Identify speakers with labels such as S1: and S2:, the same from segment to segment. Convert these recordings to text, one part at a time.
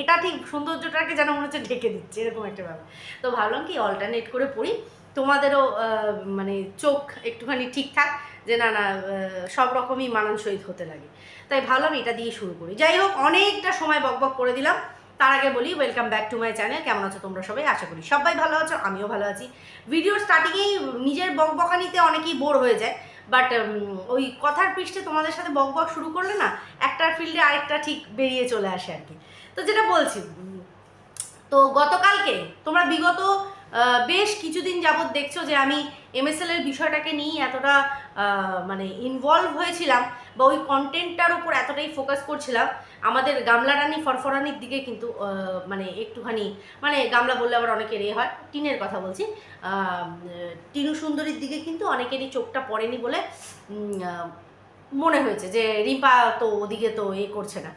S1: এটা ঠিক সৌন্দর্যটাকে যেন মনে হচ্ছে ঢেকে দিচ্ছে, এরকম একটা ব্যাপার। তো ভাবলাম কি অল্টারনেট করে পড়ি। তোমাদেরও মানে চোখ একটুখানি ঠিকঠাক যে না না সব রকমই মানানসই হতে লাগে। তাই ভাবলাম এটা দিয়ে শুরু করি। যাই হোক, অনেকটা সময় বকবক করে দিলাম। তার আগে বলি welcome back to my channel কেমন আছো তোমরা সবাই? আশা করি সবাই ভালো আছো, আমিও ভালো আছি। ভিডিওর স্টার্টিংয়েই নিজের বকবকানিতে অনেকেই বোর হয়ে যায়। বাট ওই কথার পৃষ্ঠে তোমাদের সাথে বকবক শুরু করলে না, একটার ফিল্ডে আরেকটা ঠিক বেরিয়ে চলে আসে আর কি। তো যেটা বলছি, তো গতকালকে তোমরা বিগত বেশ কিছুদিন যাবৎ দেখছ যে আমি এমএসএল এর বিষয়টাকে নিয়ে এতটা মানে ইনভলভ হয়েছিলাম বা ওই কন্টেন্টটার উপর এতটাই ফোকাস করছিলাম। আমাদের গামলা রানী ফরফরানির দিকে কিন্তু মানে একটুখানি মানে গামলা বললে আবার অনেকের এ হয়, টিনের কথা বলছি। টিনু সুন্দরীর দিকে কিন্তু অনেকেরই চোখটা পড়েনি বলে মনে হয়েছে যে রিম্পা তো ওদিকে তো এ করছে না।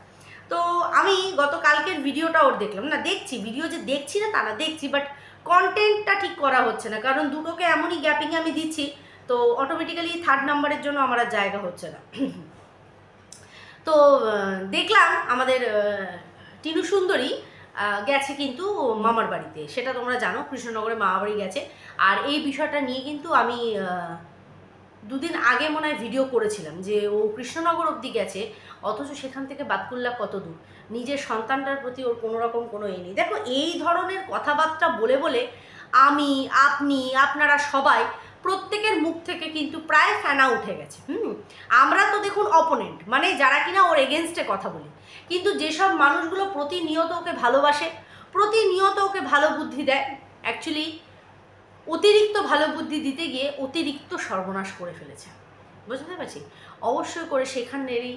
S1: তো আমি গতকালকের ভিডিওটা ওর দেখলাম। না, দেখছি, ভিডিও যে দেখছি না তা না, দেখছি বাট কন্টেন্টটা ঠিক করা হচ্ছে না, কারণ দুটোকে এমনই গ্যাপিং আমি দিচ্ছি, তো অটোমেটিক্যালি থার্ড নাম্বারের জন্য আমার আর জায়গা হচ্ছে না। তো দেখলাম আমাদের টিনু সুন্দরী গেছে কিন্তু মামার বাড়িতে। সেটা তোমরা জানো, কৃষ্ণনগরে মামা বাড়ি গেছে। আর এই বিষয়টা নিয়ে কিন্তু আমি দুদিন আগে মনে হয় ভিডিও করেছিলাম যে ও কৃষ্ণনগর অবধি গেছে, অথচ সেখান থেকে বাতকুল্লা কত দূর? নিজের সন্তানটার প্রতি ওর কোনো রকম কোনো এ নেই। দেখো, এই ধরনের কথাবার্তা বলে বলে আমি, আপনি, আপনারা সবাই প্রত্যেকের মুখ থেকে কিন্তু প্রায় ফ্যানা উঠে গেছে, হুম? আমরা তো দেখুন অপোনেন্ট মানে যারা কিনা ওর এগেনস্টে কথা বলি। কিন্তু যেসব মানুষগুলো প্রতিনিয়ত ওকে ভালোবাসে, প্রতিনিয়ত ওকে ভালো বুদ্ধি দেয় অ্যাকচুয়ালি অতিরিক্ত ভালো বুদ্ধি দিতে গিয়ে অতিরিক্ত সর্বনাশ করে ফেলেছে। বুঝতে পারছি? অবশ্যই করে সেখানেরই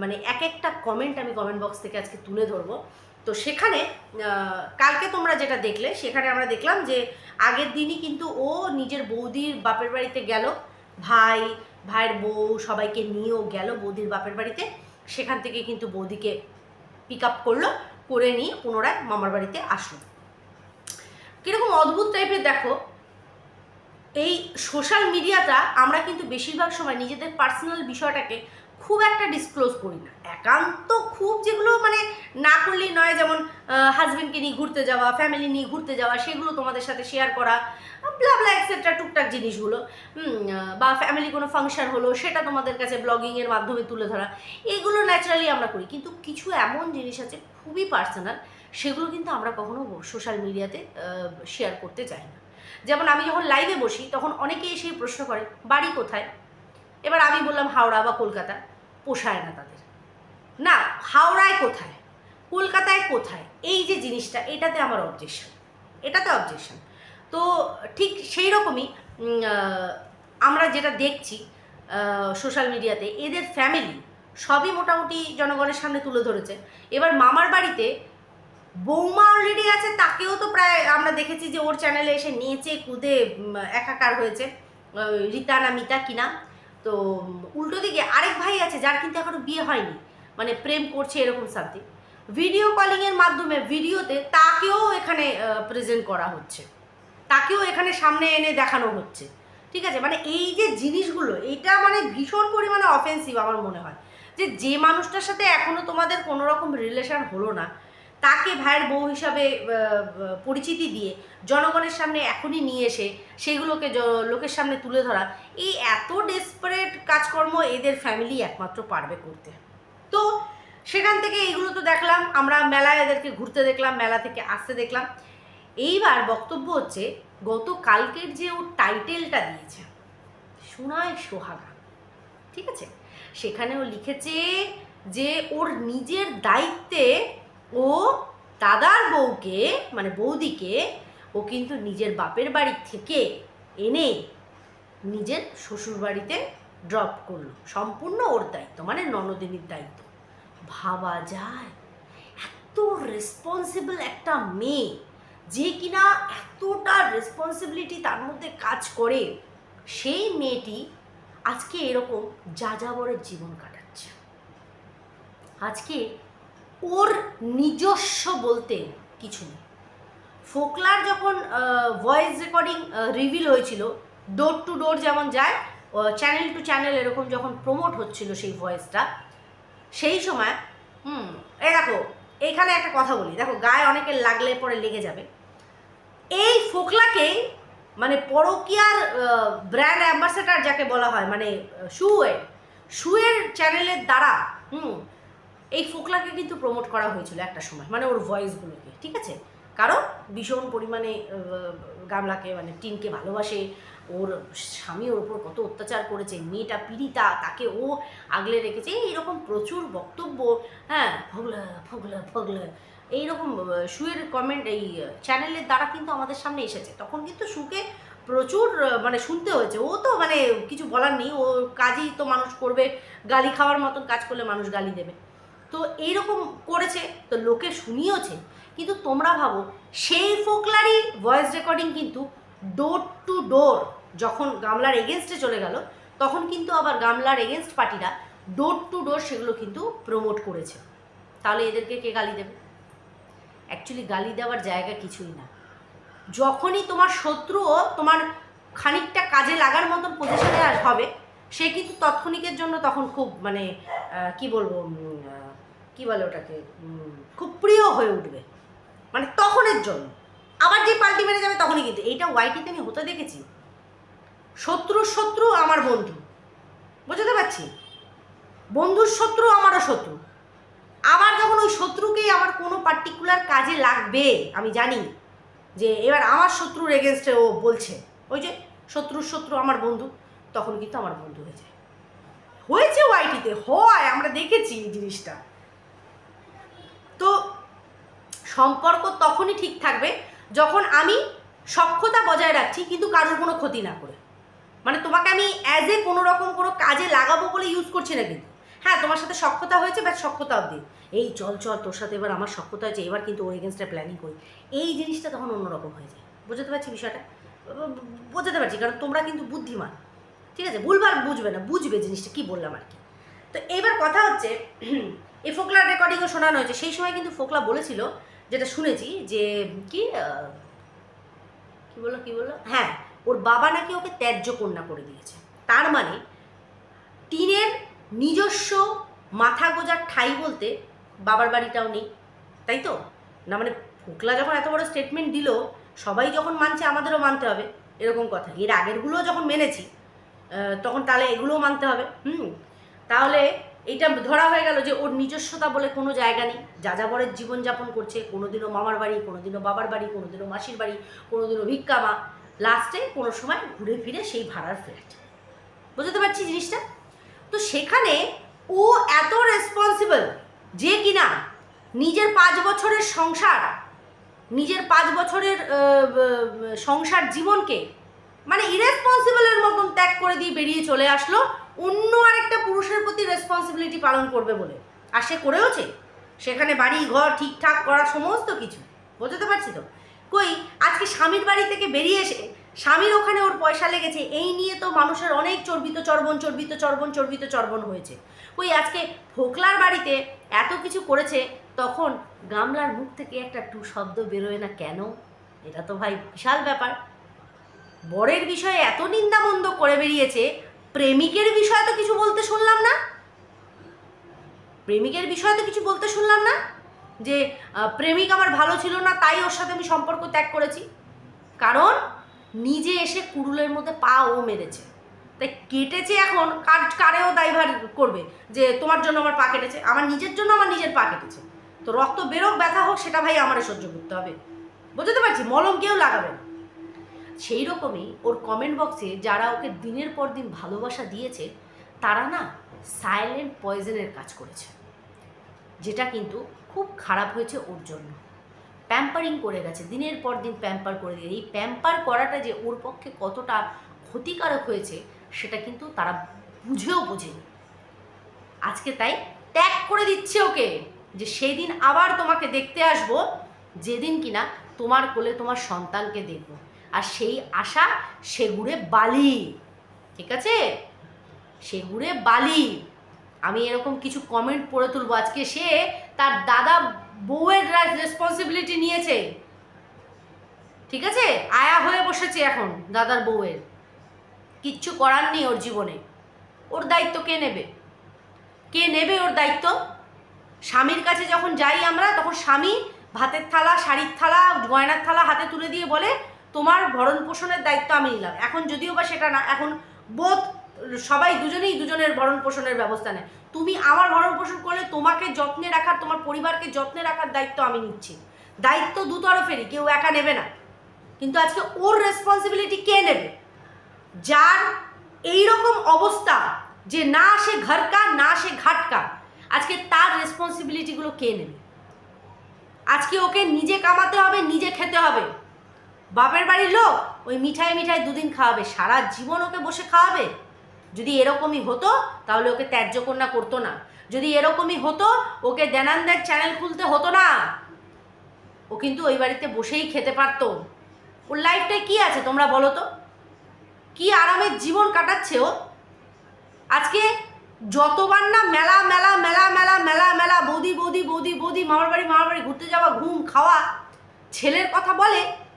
S1: মানে এক একটা কমেন্ট আমি কমেন্ট বক্স থেকে আজকে তুলে ধরবো। তো সেখানে কালকে তোমরা যেটা দেখলে, সেখানে আমরা দেখলাম যে আগের দিনই কিন্তু ও নিজের বৌদির বাপের বাড়িতে গেল, ভাই, ভাইয়ের বউ সবাইকে নিয়েও গেল বৌদির বাপের বাড়িতে। সেখান থেকে কিন্তু বৌদিকে পিক আপ করল, করে নিয়ে পুনরায় মামার বাড়িতে আসলো। কীরকম অদ্ভুত টাইপের দেখো এই সোশ্যাল মিডিয়াটা আমরা কিন্তু বেশিরভাগ সময় নিজেদের পার্সোনাল বিষয়টাকে খুব একটা ডিসক্লোজ করি না। একান্ত খুব যেগুলো মানে না করলেই নয়, যেমন হাজব্যান্ডকে নিয়ে ঘুরতে যাওয়া ফ্যামিলি নিয়ে ঘুরতে যাওয়া, সেগুলো তোমাদের সাথে শেয়ার করা ব্লা ব্লা এক্সেট্রা টুকটাক জিনিসগুলো। বা ফ্যামিলি কোনো ফাংশন হলো, সেটা তোমাদের কাছে ব্লগিংয়ের মাধ্যমে তুলে ধরা, এগুলো ন্যাচারালি আমরা করি। কিন্তু কিছু এমন জিনিস আছে খুবই পার্সোনাল সেগুলো কিন্তু আমরা কখনো সোশ্যাল মিডিয়াতে শেয়ার করতে চাই না। যেমন আমি যখন লাইভে বসি, তখন অনেকে এসে প্রশ্ন করে, বাড়ি কোথায়? এবার আমি বললাম, হাওড়া বা কলকাতা। পোষায় না তাদের। না, হাওড়ায় কোথায়? কলকাতায় কোথায়? এই যে জিনিসটা, এটাতে আমার অবজেকশন এটাতে অবজেকশন তো ঠিক সেই রকমই আমরা যেটা দেখছি সোশ্যাল মিডিয়াতে এদের ফ্যামিলি সবই মোটামুটি জনগণের সামনে তুলে ধরেছে। এবার মামার বাড়িতে বৌমা অলরেডি আছে, তাকেও তো প্রায় আমরা দেখেছি যে ওর চ্যানেলে এসে নেচে, কুদে একাকার হয়েছে। রীতা না মিতা কিনা তো উল্টো দিকে আরেক ভাই আছে যার কিন্তু এখনও বিয়ে হয়নি। মানে প্রেম করছে এরকম সামথিং ভিডিও কলিংয়ের মাধ্যমে ভিডিওতে তাকেও এখানে প্রেজেন্ট করা হচ্ছে। তাকেও এখানে সামনে এনে দেখানো হচ্ছে। ঠিক আছে? মানে এই যে জিনিসগুলো, এটা মানে ভীষণ পরিমাণে অফেন্সিভ আমার মনে হয়। যে যে মানুষটার সাথে এখনও তোমাদের কোনো রকম রিলেশন হলো না তাকে ভাইয়ের বউ হিসাবে পরিচিতি দিয়ে জনগণের সামনে এখনই নিয়ে এসে সেগুলোকে লোকের সামনে তুলে ধরা, এই এত ডেসপারেট কাজকর্ম এদের ফ্যামিলি একমাত্র পারবে করতে। তো সেখান থেকে এইগুলো তো দেখলাম, আমরা মেলায় এদেরকে ঘুরতে দেখলাম, মেলা থেকে আসতে দেখলাম। এইবার বক্তব্য হচ্ছে, গতকালকের যে ও টাইটেলটা দিয়েছে সোনায় সোহাগা, ঠিক আছে? সেখানে ও লিখেছে যে ওর নিজের দায়িত্বে ও দাদার বউকে মানে বৌদিকে, ও কিন্তু নিজের বাপের বাড়ি থেকে এনে নিজের শ্বশুর বাড়িতে ড্রপ করল। সম্পূর্ণ ওর দায়িত্ব মানে ননদিনীর দায়িত্ব। ভাবা যায়, এত রেসপন্সিবল একটা মেয়ে যে কিনা এতটা রেসপন্সিবিলিটি তার মধ্যে কাজ করে, সেই মেয়েটি আজকে এরকম যাযাবরের জীবন কাটাচ্ছে। আজকে ওর নিজস্ব বলতে কিছু নেই। ফোকলার যখন ভয়েস রেকর্ডিং রিভিল হয়েছিল ডোর টু ডোর যেমন যায় চ্যানেল টু চ্যানেল এরকম যখন প্রমোট হচ্ছিল সেই ভয়েসটা সেই সময়, হুম এ দেখো, এখানে একটা কথা বলি। দেখো, গায়ে অনেকের লাগলে পরে লেগে যাবে। এই ফোকলাকে মানে পরকিয়ার ব্র্যান্ড অ্যাম্বাসেডার যাকে বলা হয় মানে শুয়ের শুয়ের চ্যানেলের দ্বারা, হুম এই ফোকলাকে কিন্তু প্রমোট করা হয়েছিল একটা সময় মানে ওর ভয়েসগুলোকে ঠিক আছে? কারণ ভীষণ পরিমাণে গামলাকে মানে টিনকে ভালোবাসে, ওর স্বামী ওর উপর কত অত্যাচার করেছে, মেয়েটা পীড়িতা, তাকে ও আগলে রেখেছে এইরকম প্রচুর বক্তব্য হ্যাঁ ফগলা ফগলা ফগলা এইরকম সুয়ের কমেন্ট এই চ্যানেলের দ্বারা কিন্তু আমাদের সামনে এসেছে। তখন কিন্তু সুকে প্রচুর মানে শুনতে হয়েছে। ও তো মানে কিছু বলার নেই, ও কাজই তো মানুষ করবে, গালি খাওয়ার মতন কাজ করলে মানুষ গালি দেবে। তো এইরকম করেছে, তো লোকে শুনিয়েছে কিন্তু তোমরা ভাবো, সেই ফোকলারই ভয়েস রেকর্ডিং কিন্তু ডোর টু ডোর যখন গামলার এগেনস্টে চলে গেল, তখন কিন্তু আবার গামলার এগেনস্ট পার্টিরা ডোর টু ডোর সেগুলো কিন্তু প্রমোট করেছে। তাহলে এদেরকে কে গালি দেবে? অ্যাকচুয়ালি গালি দেওয়ার জায়গা কিছুই না। যখনই তোমার শত্রুও তোমার খানিকটা কাজে লাগার মতন পজিশনে হবে, সে কিন্তু তৎক্ষণিকের জন্য তখন খুব মানে কি বলব কি বলে ওটাকে? খুব প্রিয় হয়ে উঠবে। মানে তখনের জন্য। আবার যে পাল্টি মেরে যাবে তখনই কিন্তু। এইটা ওয়াইটিতে আমি হতে দেখেছি। শত্রুর শত্রু আমার বন্ধু। বুঝতে পারছি? বন্ধুর শত্রু আমারও শত্রু। আবার যখন ওই শত্রুকেই আমার কোনো পার্টিকুলার কাজে লাগবে, আমি জানি যে এবার আমার শত্রুর এগেনস্টে ও বলছে, ওই যে শত্রুর শত্রু আমার বন্ধু তখন কিন্তু আমার বন্ধু হয়ে যায়। হয়েছে ওয়াইটিতে হয়, আমরা দেখেছি এই জিনিসটা। সম্পর্ক তখনই ঠিক থাকবে যখন আমি সক্ষতা বজায় রাখছি, কিন্তু কারোর কোনো ক্ষতি না করে। মানে তোমাকে আমি অ্যাজ এ কোনো রকম কোনো কাজে লাগাবো বলে ইউজ করছি না কিন্তু। হ্যাঁ তোমার সাথে সক্ষতা হয়েছে ব্যাস সক্ষতা অবধি। এই চল চল, তোর সাথে এবার আমার সক্ষতা হয়েছে, এবার কিন্তু ওর এগেনস্টে প্ল্যানিং করি। এই জিনিসটা তখন অন্যরকম হয়ে যায়। বুঝতে পারছি বিষয়টা? বোঝাতে পারছি, কারণ তোমরা কিন্তু বুদ্ধিমান। ঠিক আছে? ভুলবার বুঝবে না, বুঝবে জিনিসটা, কি বললাম আর কি। তো এইবার কথা হচ্ছে এই ফোকলার রেকর্ডিংও শোনানো হয়েছে। সেই সময় কিন্তু ফোকলা বলেছিল, যেটা শুনেছি, যে কি কি বলল কি বলল? হ্যাঁ ওর বাবা নাকি ওকে ত্যায্য কন্যা করে দিয়েছে। তার মানে টিনের নিজস্ব মাথা গোজার ঠাই বলতে বাবার বাড়িটাও নেই। তাই তো? না মানে ফোকলা যখন এত বড় স্টেটমেন্ট দিল, সবাই যখন মানছে, আমাদেরও মানতে হবে। এরকম কথা। এর আগেরগুলোও যখন মেনেছি তখন তাহলে এগুলোও মানতে হবে। হুম, তাহলে এইটা ধরা হয়ে গেল যে ওর নিজস্বতা বলে কোনো জায়গা নেই। যাযাবরের জীবনযাপন করছে, কোনোদিনও মামার বাড়ি, কোনোদিনও বাবার বাড়ি, কোনোদিনও মাসির বাড়ি, কোনোদিনও ভিক্ষা মা, লাস্টে কোনো সময় ঘুরে ফিরে সেই ভাড়ার ফ্ল্যাট। বুঝতে পারছি জিনিসটা? তো সেখানে ও এত রেসপন্সিবল যে কিনা নিজের পাঁচ বছরের সংসার, নিজের পাঁচ বছরের সংসার জীবনকে মানে ইরেসপন্সিবলের মতন ত্যাগ করে দিয়ে বেরিয়ে চলে আসলো অন্য আরেকটা পুরুষের প্রতি রেসপন্সিবিলিটি পালন করবে বলে। আর সে করেওছে? সেখানে বাড়ি, ঘর, ঠিকঠাক করা সমস্ত কিছু। বুঝতে পারছি তো? কই, আজকে স্বামীর বাড়ি থেকে বেরিয়ে এসে স্বামীর ওখানে ওর পয়সা লেগেছে, এই নিয়ে তো মানুষের অনেক চর্বিত চর্বণ চর্বিত চর্বণ চর্বিত চর্বণ হয়েছে। কই, আজকে ফোকলার বাড়িতে এত কিছু করেছে, তখন গামলার মুখ থেকে একটা টু শব্দ বেরোয় না কেন? এটা তো ভাই বিশাল ব্যাপার। বরের বিষয়ে এত নিন্দামন্দ করে বেরিয়েছে প্রেমিকের বিষয়ে তো কিছু বলতে শুনলাম না। প্রেমিকের বিষয়ে তো কিছু বলতে শুনলাম না। যে প্রেমিক আমার ভালো ছিল না, তাই ওর সাথে আমি সম্পর্ক ত্যাগ করেছি। কারণ নিজে এসে কুড়ুলের মধ্যে পা ও মেরেছে। তাই কেটেছে এখন, কার কারেও দায়ভার করবে? যে, তোমার জন্য আমার পা কেটেছে, আমার নিজের জন্য আমার নিজের পা কেটেছে। তো রক্ত বেরোক, ব্যথা হোক, সেটা ভাই আমারে সহ্য করতে হবে। বুঝতে পারছি? মলম কেউ লাগাবে না। সেই রকমই ওর কমেন্ট বক্সে যারা ওকে দিনের পর দিন ভালোবাসা দিয়েছে, তারা না সাইলেন্ট পয়জনের কাজ করেছে। যেটা কিন্তু খুব খারাপ হয়েছে ওর জন্য। প্যাম্পারিং করে গেছে, দিনের পর দিন প্যাম্পার করে দিয়ে। এই প্যাম্পার করাটা যে ওর পক্ষে কতটা ক্ষতিকারক হয়েছে, সেটা কিন্তু তারা বুঝেও বোঝেনি। আজকে তাই ত্যাগ করে দিচ্ছে ওকে যে সেই দিন আবার তোমাকে দেখতে আসব, যেদিন কিনা তোমার কোলে তোমার সন্তানকে দেখব। আর সেই আশা সেগুড়ে বালি, ঠিক আছে? সেগুড়ে বালি। আমি এরকম কিছু কমেন্ট পড়ে তুলবো। আজকে সে তার দাদা বউয়ের রেসপন্সিবিলিটি নিয়েছে। ঠিক আছে? আয়া হয়ে বসেছে এখন দাদার বউয়ের। কিচ্ছু করার নেই ওর জীবনে। ওর দায়িত্ব কে নেবে? কে নেবে ওর দায়িত্ব? স্বামীর কাছে যখন যাই আমরা, তখন স্বামী ভাতের থালা, শাড়ির থালা, গয়নার থালা হাতে তুলে দিয়ে বলে তোমার ভরণ পোষণের দায়িত্ব আমি নিলাম। এখন যদিও বা সেটা না, এখন বোধ সবাই দুজনেই দুজনের ভরণ পোষণের ব্যবস্থা নেয়। তুমি আমার ভরণ পোষণ করলে তোমাকে যত্নে রাখার, তোমার পরিবারকে যত্নে রাখার দায়িত্ব আমি নিচ্ছি। দায়িত্ব দুতরফেরই কেউ একা নেবে না। কিন্তু আজকে ওর রেসপন্সিবিলিটি কে নেবে? যার এই রকম অবস্থা যে না সে ঘরকা, না সে ঘাটকা, আজকে তার রেসপন্সিবিলিটিগুলো কে নেবে? আজকে ওকে নিজে কামাতে হবে, নিজে খেতে হবে। বাপের বাড়ির লোক ওই মিঠাই মিঠাই দুদিন খাওয়াবে, সারা জীবন ওকে বসে খাওয়াবে? যদি এরকমই হতো, তাহলে ওকে ত্যায্য কন্যা করতো না। যদি এরকমই হতো, ওকে দেনান্দের চ্যানেল খুলতে হতো না। ও কিন্তু ওই বাড়িতে বসেই খেতে পারতো। ওর লাইফটায় কি আছে তোমরা বলো তো? কি আরামের জীবন কাটাচ্ছে ও? আজকে যতবার না মেলা মেলা মেলা মেলা মেলা মেলা, বৌদি বৌদি বৌদি বৌদি, মামার বাড়ি মামার বাড়ি ঘুরতে যাওয়া, ঘুম, খাওয়া, ছেলের কথা বলে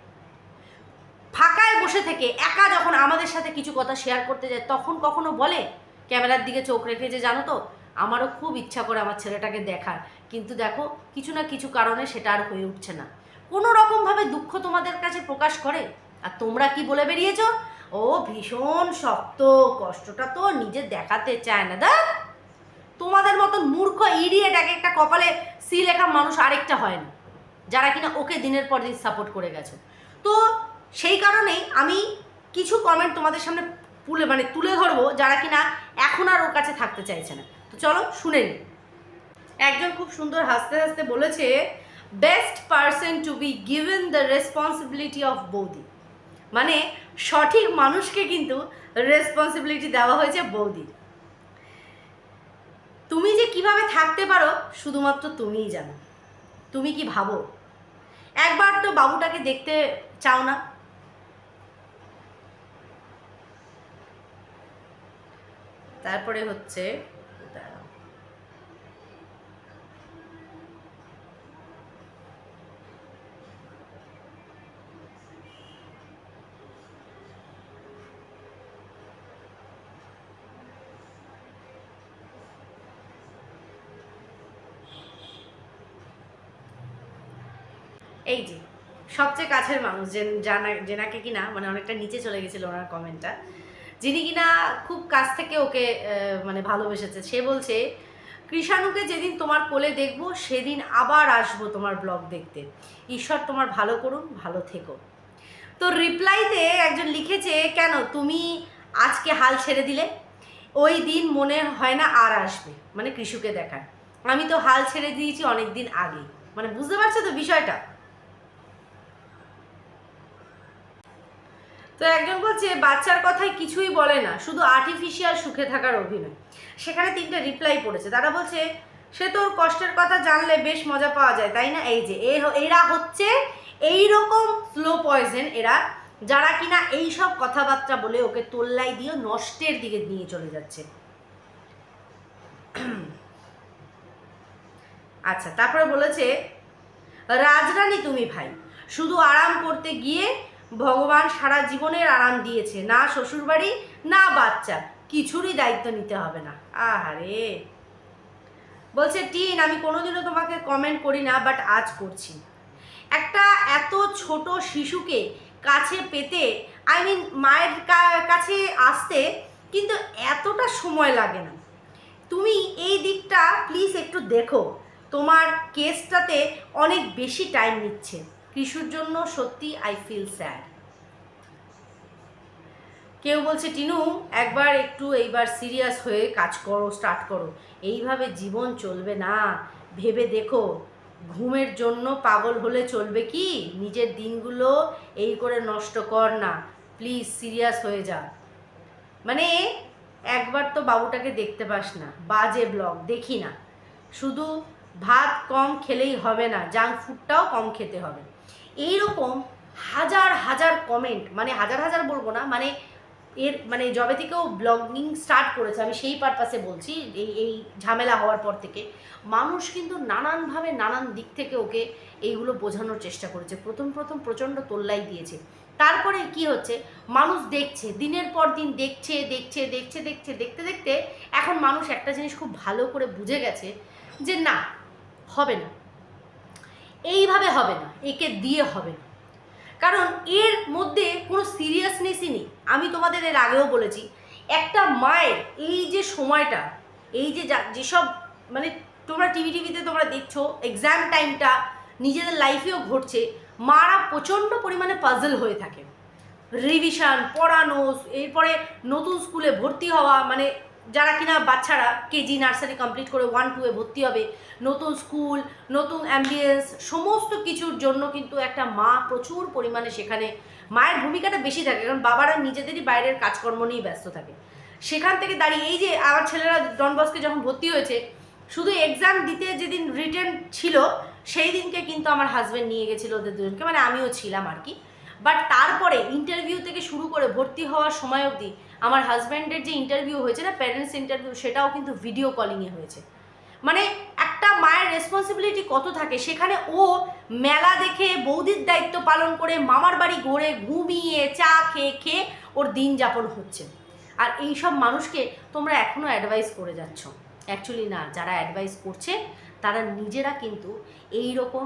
S1: ফাঁকায় বসে থেকে একা যখন আমাদের সাথে কিছু কথা শেয়ার করতে যায়, তখন কখনো বলে? ক্যামেরার দিকে চোখ রেখে যে, জানো তো, আমারও খুব ইচ্ছা করে আমার ছেলেটাকে দেখার। কিন্তু দেখো, কিছু না কিছু কারণে সেটা আর হয়ে উঠছে না। কোনো রকমভাবে দুঃখ তোমাদের কাছে প্রকাশ করে? আর তোমরা কি বলে বেরিয়েছো? ও, ভীষণ শক্ত, কষ্টটা তো নিজে দেখাতে চায় না দা তোমাদের মতন মূর্খ ইডিয়েট এক একটা কপালে সি লেখা মানুষ আরেকটা হয় না। যারা কিনা ওকে দিনের পর দিন সাপোর্ট করে গেছো। তো সেই কারণেই আমি কিছু কমেন্ট তোমাদের সামনে তুলে মানে তুলে ধরবো যারা কিনা এখন আর ওর কাছে থাকতে চাইছে না। তো চলো, শুনে নিই একজন খুব সুন্দর হাসতে হাসতে বলেছে best person to be given the responsibility of বৌদি। মানে সঠিক মানুষকে কিন্তু রেসপন্সিবিলিটি দেওয়া হয়েছে বৌদি তুমি যে কীভাবে থাকতে পারো, শুধুমাত্র তুমিই জানো। তুমি কি ভাবো? একবার তো বাবুটাকে দেখতে চাও না। তারপরে হচ্ছে। এই যে, সবচেয়ে কাছের মানুষ, যে জানা, জেনাকে কিনা মানে অনেকটা নিচে চলে গেছিল ওনার কমেন্টটা যিনি কিনা খুব কাছ থেকে ওকে মানে ভালোবেসেছে। সে বলছে, কৃষাণুকে যেদিন তোমার কোলে দেখব, সেদিন আবার আসব তোমার ব্লগ দেখতে। ঈশ্বর তোমার ভালো করুন, ভালো থেকো। তো রিপ্লাইতে একজন লিখেছে, কেন, তুমি আজকে হাল ছেড়ে দিলে? ওই দিন মনে হয় না আর আসবে মানে কৃষুকে দেখার। আমি তো হাল ছেড়ে দিয়েছি অনেক দিন আগেই। মানে বুঝতে পারছ তো বিষয়টা? তো একজন বলছে, বাচ্চার কথায় কিছুই বলে না, শুধু আর্টিফিশিয়াল সুখে থাকার অভিনয়। সেখানে তিনটে রিপ্লাই পড়েছে। তারা বলছে, সে তোর কষ্টের কথা জানলে বেশ মজা পাওয়া যায়, তাই না? এই যে এরা হচ্ছে এই রকম স্লো পয়জেন এরা যারা কিনা এই সব কথাবার্তা বলে ওকে তোল্লাই দিয়ে নষ্টের দিকে নিয়ে চলে যাচ্ছে। আচ্ছা তারপরে বলেছে, রাজরানী তুমি ভাই, শুধু আরাম করতে গিয়ে ভগবান সারা জীবনের আরাম দিয়েছে, না শ্বশুরবাড়ি, না বাচ্চা। কিছুরই দায়িত্ব নিতে হবে না। আহারে। বলছে, টিন, আমি কোনোদিনও তোমাকে কমেন্ট করি না বাট আজ করছি। একটা এত ছোট শিশুকে কাছে পেতে আই মিন মায়ের কাছে আসতে কিন্তু এতটা সময় লাগে না। তুমি এই দিকটা প্লিজ একটু দেখো। তোমার কেসটাতে অনেক বেশি টাইম নিচ্ছে। কৃষুর জন্য সত্যি আই ফিল স্যাড কেউ বলছে, টিনু, একবার একটু এইবার সিরিয়াস হয়ে কাজ করো স্টার্ট করো। এইভাবে জীবন চলবে না। ভেবে দেখো, ঘুমের জন্য পাগল হলে চলবে কি? নিজের দিনগুলো এই করে নষ্ট কর না। প্লিজ সিরিয়াস হয়ে যা। মানে একবার তো বাবুটাকে দেখতে পাস না। বাজে ব্লগ দেখি না। শুধু ভাত কম খেলেই হবে না জাঙ্ক ফুডটাও কম খেতে হবে। এই রকম হাজার হাজার কমেন্ট মানে হাজার হাজার বলব না মানে এর মানে যবে থেকেও ব্লগিং স্টার্ট করেছে, আমি সেই পারপাসে বলছি, এই এই ঝামেলা হওয়ার পর থেকে। মানুষ কিন্তু নানানভাবে নানান দিক থেকে ওকে এইগুলো বোঝানোর চেষ্টা করেছে। প্রথম প্রথম প্রচণ্ড তোল্লাই দিয়েছে। তারপরে কি হচ্ছে? মানুষ দেখছে, দিনের পর দিন দেখছে দেখছে দেখছে দেখছে, দেখতে দেখতে এখন মানুষ একটা জিনিস খুব ভালো করে বুঝে গেছে যে না, হবে না। এইভাবে হবে না, একে দিয়ে হবে না। কারণ এর মধ্যে কোনো সিরিয়াসনেসই নেই। আমি তোমাদের এর আগেও বলেছি, একটা মায়ের এই যে সময়টা, এই যে যেসব মানে তোমরা টিভি টিভিতে তোমরা দেখছ এক্সাম টাইমটা নিজেদের লাইফেও ঘটছে, মারা প্রচণ্ড পরিমাণে পাজল হয়ে থাকে। রিভিশন পড়ানো, এরপরে নতুন স্কুলে ভর্তি হওয়া মানে যারা কিনা বাচ্চারা কেজি নার্সারি কমপ্লিট করে ওয়ান টুয়ে ভর্তি হবে, নতুন স্কুল নতুন অ্যাম্বিয়েন্স সমস্ত কিছুর জন্য কিন্তু একটা মা প্রচুর পরিমাণে সেখানে মায়ের ভূমিকাটা বেশি থাকে, কারণ বাবারা নিজেদেরই বাইরের কাজকর্ম নিয়ে ব্যস্ত থাকে। সেখান থেকে দাঁড়িয়ে এই যে আমার ছেলেরা ডন বসকে যখন ভর্তি হয়েছে, শুধু এক্সাম দিতে যেদিন রিটার্ন ছিল, সেই দিনকে কিন্তু আমার হাজব্যান্ড নিয়ে গেছিল ওদের দুজনকে মানে আমিও ছিলাম আর কি। বাট তারপরে ইন্টারভিউ থেকে শুরু করে ভর্তি হওয়ার সময় অবধি আমার হাজব্যান্ডের যে ইন্টারভিউ হয়েছে, না প্যারেন্টস ইন্টারভিউ সেটাও কিন্তু ভিডিও কলিংয়ে হয়েছে। মানে একটা মায়ের রেসপন্সিবিলিটি কত থাকে, সেখানে ও মেলা দেখে বৌদির দায়িত্ব পালন করে মামার বাড়ি ঘুরে ঘুমিয়ে চা খেয়ে খেয়ে ওর দিন যাপন হচ্ছে। আর এই সব মানুষকে তোমরা এখনও অ্যাডভাইস করে যাচ্ছ। অ্যাকচুয়ালি না, যারা অ্যাডভাইস করছে, তারা নিজেরা কিন্তু এই রকম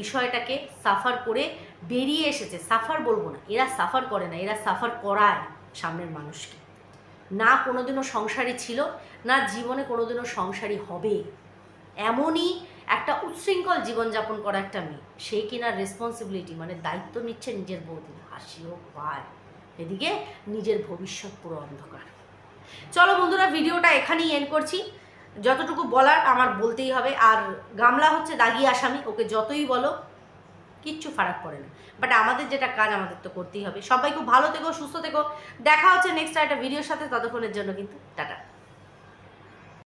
S1: বিষয়টাকে সাফার করে বেরিয়ে এসেছে। সাফার বলব না, এরা সাফার করে না, এরা সাফার করায়। সামনের মানুষকে। না কোনোদিনও সংসারী ছিল, না জীবনে কোনোদিনও সংসারী হবে। এমনই একটা উচ্ছৃঙ্খল জীবনযাপন করা একটা মেয়ে। সে কিনা রেসপন্সিবিলিটি মানে দায়িত্ব নিচ্ছে নিজের বৌদি। হাসিও পায়। এদিকে নিজের ভবিষ্যৎ পুরো অন্ধকার। চলো বন্ধুরা, ভিডিওটা এখানেই এন্ড করছি। যতটুকু বলার আমার বলতেই হবে। আর গামলা হচ্ছে দাগি আসামি, ওকে যতই বলো। কিচ্ছু ফারাক পড়ে না। বাট আমাদের যেটা কাজ, আমাদের তো করতেই হবে। সবাই খুব ভালো থেকো, সুস্থ থেকো। দেখা হচ্ছে নেক্সট একটা ভিডিওর সাথে। ততক্ষণের জন্য কিন্তু টাটা।